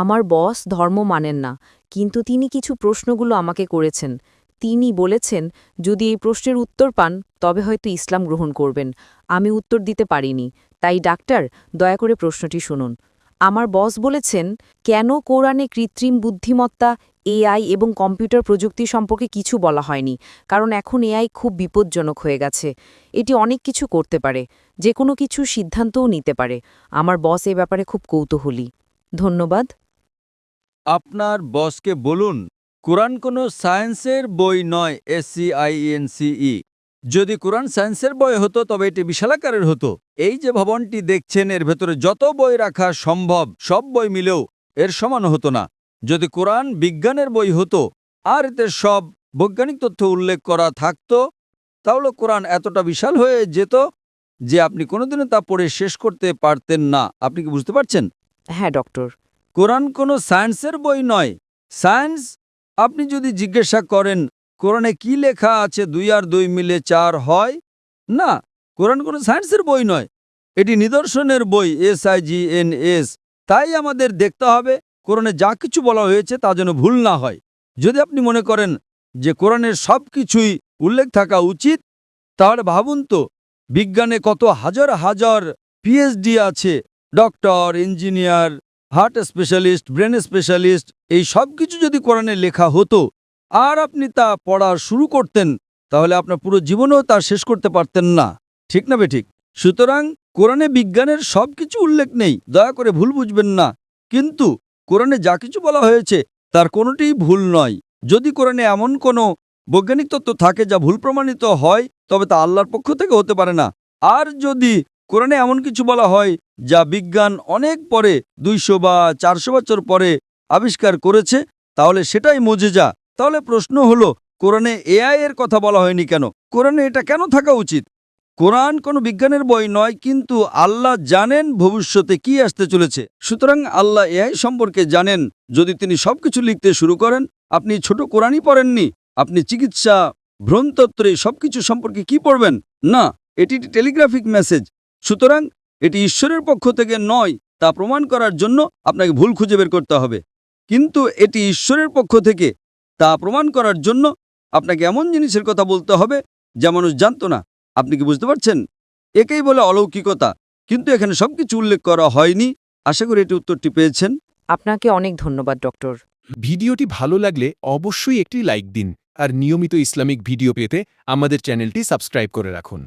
আমার বস ধর্ম মানেন না, কিন্তু তিনি কিছু প্রশ্নগুলো আমাকে করেছেন। তিনি বলেছেন, যদি এই প্রশ্নের উত্তর পান, তবে হয়তো ইসলাম গ্রহণ করবেন। আমি উত্তর দিতে পারিনি। তাই ডাক্তার, দয়া করে প্রশ্নটি শুনুন। আমার বস বলেছেন, কেন কোরআনে কৃত্রিম বুদ্ধিমত্তা, এআই এবং কম্পিউটার প্রযুক্তি সম্পর্কে কিছু বলা হয়নি? কারণ এখন এআই খুব বিপজ্জনক হয়ে গেছে। এটি অনেক কিছু করতে পারে। যে কোনো কিছু সিদ্ধান্তও নিতে পারে। আমার বস এ ব্যাপারে খুব কৌতূহলী। ধন্যবাদ। আপনার বসকে বলুন, কোরআন কোনো সায়েন্সের বই নয় এসসিআইএনসিই যদি কোরআন সায়েন্সের বই হতো, তবে এটি বিশালাকারের হতো। এই যে ভবনটি দেখছেন, এর ভেতরে যত বই রাখা সম্ভব, সব বই মিলেও এর সমান হতো না। যদি কোরআন বিজ্ঞানের বই হতো, আর এতে সব বৈজ্ঞানিক তথ্য উল্লেখ করা থাকতো, তাহলে কোরআন এতটা বিশাল হয়ে যেত যে আপনি কোনোদিনও তা পড়ে শেষ করতে পারতেন না। আপনি কি বুঝতে পারছেন? হ্যাঁ ডক্টর। কোরআন কোনো সায়েন্সের বই নয়। সায়েন্স, আপনি যদি জিজ্ঞাসা করেন, কোরআনে কি লেখা আছে দুই আর দুই মিলে চার হয়? না, কোরআন কোনো সায়েন্সের বই নয়। এটি নিদর্শনের বই, S I G N S. তাই আমাদের দেখতে হবে, কোরআনে যা কিছু বলা হয়েছে তা যেন ভুল না হয়। যদি আপনি মনে করেন যে কোরআনের সব কিছুই উল্লেখ থাকা উচিত, তাহলে ভাবুন তো, বিজ্ঞানে কত হাজার হাজার পিএইচডি আছে। Doctor, engineer heart specialist, brain specialist, এই সব কিছু যদি কোরআনে লেখা হতো, আর আপনি তা পড়া শুরু করতেন, তাহলে আপনার পুরো জীবনেও তা শেষ করতে পারতেন না। ঠিক না বে ঠিক? সুতরাং কোরআনে বিজ্ঞানের সব কিছু উল্লেখ নেই, দয়া করে ভুল বুঝবেন না। কিন্তু কোরআনে যা কিছু বলা হয়েছে, তার কোনোটিই ভুল নয়। যদি কোরআনে এমন কোনো বৈজ্ঞানিক তত্ত্ব থাকে যা ভুল প্রমাণিত হয়, তবে তা আল্লাহর পক্ষ থেকে হতে পারে না। আর যদি কোরআনে এমন কিছু বলা হয় যা বিজ্ঞান অনেক পরে দুইশো বা চারশো বছর পরে আবিষ্কার করেছে। তাহলে সেটাই মজেজা। তাহলে প্রশ্ন হলো, কোরআনে এআই এর কথা বলা হয়নি কেন? কোরআনে এটা কেন থাকা উচিত? কোরআন কোনো বিজ্ঞানের বই নয়, কিন্তু আল্লাহ জানেন ভবিষ্যতে কি আসতে চলেছে। সুতরাং আল্লাহ এআই সম্পর্কে জানেন। যদি তিনি সবকিছু লিখতে শুরু করেন, আপনি ছোট কোরআনই পড়েননি। আপনি চিকিৎসা, ভ্রণতত্ত্বে সবকিছু সম্পর্কে কি পড়বেন? না, এটি টেলিগ্রাফিক মেসেজ। সুতরাং এটি ঈশ্বরের পক্ষ থেকে নয় তা প্রমাণ করার জন্য আপনাকে ভুল খুঁজে বের করতে হবে। কিন্তু এটি ঈশ্বরের পক্ষ থেকে তা প্রমাণ করার জন্য আপনাকে এমন জিনিসের কথা বলতে হবে যা মানুষ জানত না। আপনি কি বুঝতে পারছেন? একেই বলে অলৌকিকতা কিন্তু এখানে সবকিছু উল্লেখ করা হয়নি। আশা করি এটি উত্তরটি পেয়েছেন। আপনাকে অনেক ধন্যবাদ ডক্টর। ভিডিওটি ভালো লাগলে অবশ্যই একটি লাইক দিন আর নিয়মিত ইসলামিক ভিডিও পেতে আমাদের চ্যানেলটি সাবস্ক্রাইব করে রাখুন।